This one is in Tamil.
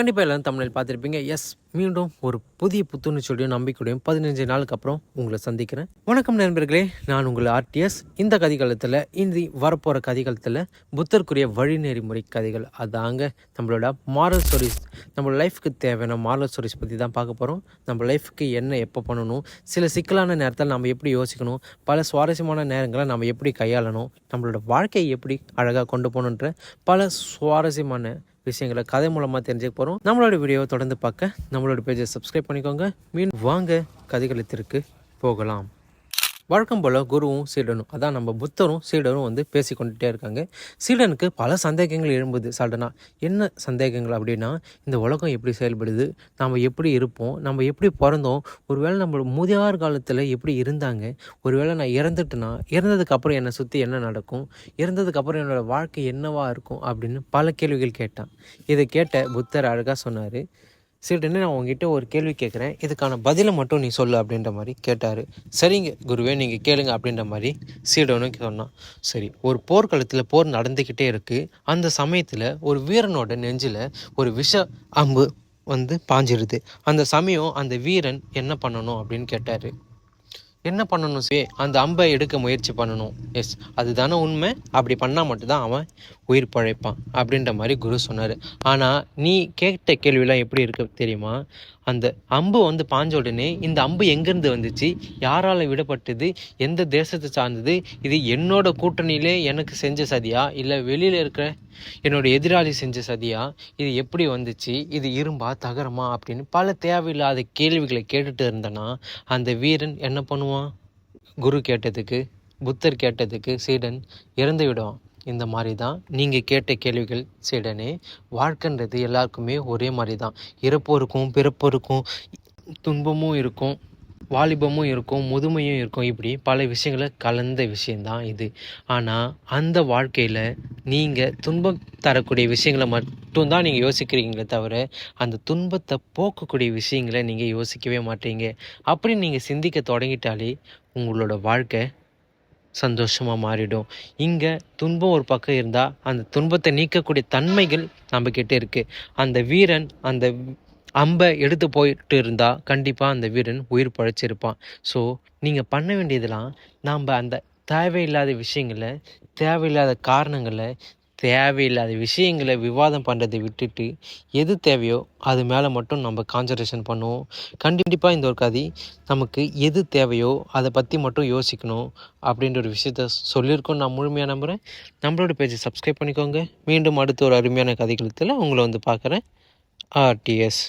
கண்டிப்பாக எல்லாரும் தமிழில் பார்த்துருப்பீங்க. எஸ் மீண்டும் ஒரு புதிய புத்துணர்ச்சியோடையும் நம்பிக்கையோடையும் பதினஞ்சு நாளுக்கு அப்புறம் உங்களை சந்திக்கிறேன். வணக்கம் நண்பர்களே நான் உங்கள் ஆர்டிஎஸ். இந்த கதிகாலத்தில் இந்தி வரப்போகிற கதிகாலத்தில் புத்தருக்குரிய வழிநெறிமுறை கதைகள். அதாங்க நம்மளோட மாரல் ஸ்டோரிஸ் நம்ம லைஃப்க்கு தேவையான மாரல் ஸ்டோரிஸ் பற்றி தான் பார்க்க போகிறோம் நம்ம லைஃப்க்கு என்ன எப்போ பண்ணணும் சில சிக்கலான நேரத்தில் நம்ம எப்படி யோசிக்கணும் பல சுவாரஸ்யமான நேரங்களை நம்ம எப்படி கையாளணும் நம்மளோட வாழ்க்கையை எப்படி அழகாக கொண்டு போகணுன்ற பல சுவாரஸ்யமான விஷயங்களை கதை மூலமாக தெரிஞ்சுக்க போகிறோம் நம்மளோட வீடியோவை தொடர்ந்து பார்க்க நம்மளோட பேஜை சப்ஸ்கிரைப் பண்ணிக்கோங்க. மீன் வாங்க கதைகளத்திற்கு போகலாம். வழக்கம் போல் குருவும் சீடனும் அதான் நம்ம புத்தரும் சீடரும் வந்து பேசி கொண்டுட்டே இருக்காங்க. சீடனுக்கு பல சந்தேகங்கள் எழும்புது சடனாக என்ன சந்தேகங்கள் அப்படின்னா இந்த உலகம் எப்படி செயல்படுது நாம் எப்படி இருப்போம் நம்ம எப்படி பிறந்தோம் ஒருவேளை நம்ம முதியார் காலத்தில் எப்படி இருந்தாங்க ஒருவேளை நான் இறந்துட்டேன்னா இறந்ததுக்கப்புறம் என்னை சுற்றி என்ன நடக்கும் இறந்ததுக்கப்புறம் என்னோடய வாழ்க்கை என்னவாக இருக்கும் அப்படின்னு பல கேள்விகள் கேட்டான். இதை கேட்ட புத்தர் அழகாக சொன்னார் சீடன்னு நான் உங்ககிட்ட ஒரு கேள்வி கேட்குறேன் இதுக்கான பதிலை மட்டும் நீ சொல்லு அப்படின்ற மாதிரி கேட்டார். சரிங்க குருவே நீங்கள் கேளுங்க அப்படின்ற மாதிரி சீடனும் சொன்னான். சரி ஒரு போர்க்களத்தில் போர் நடந்துக்கிட்டே இருக்குது அந்த சமயத்தில் ஒரு வீரனோட நெஞ்சில் ஒரு விஷ அம்பு வந்து பாஞ்சிருது. அந்த சமயம் அந்த வீரன் என்ன பண்ணணும் அப்படின்னு கேட்டார். என்ன பண்ணணும் சே? அந்த அம்பை எடுக்க முயற்சி பண்ணணும். எஸ் அதுதானே உண்மை. அப்படி பண்ணால் மட்டும்தான் அவன் உயிர் பழைப்பான் அப்படின்ற மாதிரி குரு சொன்னார். ஆனால் நீ கேட்ட கேள்வியெலாம் எப்படி இருக்கு தெரியுமா? அந்த அம்பு வந்து பாஞ்ச உடனே இந்த அம்பு எங்கேருந்து வந்துச்சு? யாரால் விடப்பட்டது? எந்த தேசத்தை சார்ந்தது? இது என்னோட கூட்டணியிலே எனக்கு செஞ்ச சதியா? இல்லை வெளியில் இருக்கிற என்னோட எதிராளி செஞ்ச சதியா? இது எப்படி வந்துச்சு? இது இரும்பா தகரமா? அப்படின்னு பல தேவையில்லாத கேள்விகளை கேட்டுட்டு இருந்தனா அந்த வீரன் என்ன பண்ணுவான்? குரு கேட்டதுக்கு புத்தர் கேட்டதுக்கு சீடன் இறந்து விடுவான். இந்த மாதிரி தான் நீங்கள் கேட்ட கேள்விகள் சீடனே வாழ்க்கைன்றது எல்லாருக்குமே ஒரே மாதிரி தான் இறப்போருக்கும் பிறப்போருக்கும் துன்பமும் இருக்கும். வாலிபமும் இருக்கும் முதுமையும் இருக்கும். இப்படி பல விஷயங்களை கலந்த விஷயந்தான் இது. ஆனால் அந்த வாழ்க்கையில் நீங்கள் துன்பம் தரக்கூடிய விஷயங்களை மட்டும்தான் நீங்கள் யோசிக்கிறீங்களே தவிர அந்த துன்பத்தை போக்கக்கூடிய விஷயங்களை நீங்கள் யோசிக்கவே மாட்டீங்க. அப்படி நீங்கள் சிந்திக்க தொடங்கிட்டாலே உங்களோட வாழ்க்கை சந்தோஷமாக மாறிடும். இங்கே துன்பம் ஒரு பக்கம் இருந்தால் அந்த துன்பத்தை நீக்கக்கூடிய தன்மைகள் நம்மக்கிட்ட இருக்குது அந்த வீரன் அந்த அம்பை எடுத்து போயிட்டு இருந்தால் கண்டிப்பாக அந்த வீரன் உயிர் பழைச்சிருப்பான். ஸோ நீங்கள் பண்ண வேண்டியதெல்லாம் நாம் அந்த தேவையில்லாத விஷயங்களை தேவையில்லாத காரணங்களை தேவையில்லாத விஷயங்களை விவாதம் பண்ணுறதை விட்டுட்டு எது தேவையோ அது மேலே மட்டும் நம்ம கான்சன்ட்ரேஷன் பண்ணுவோம். கண்டிப்பாக இந்த ஒரு கதை நமக்கு எது தேவையோ அதை பற்றி மட்டும் யோசிக்கணும் அப்படின்ற ஒரு விஷயத்த சொல்லியிருக்கோம் நான் முழுமையாக நம்புகிறேன் நம்மளோட பேஜை சப்ஸ்கிரைப் பண்ணிக்கோங்க. மீண்டும் அடுத்த ஒரு அருமையான கதைகளத்தில் உங்களை வந்து பார்க்குறேன். ஆர்டிஎஸ்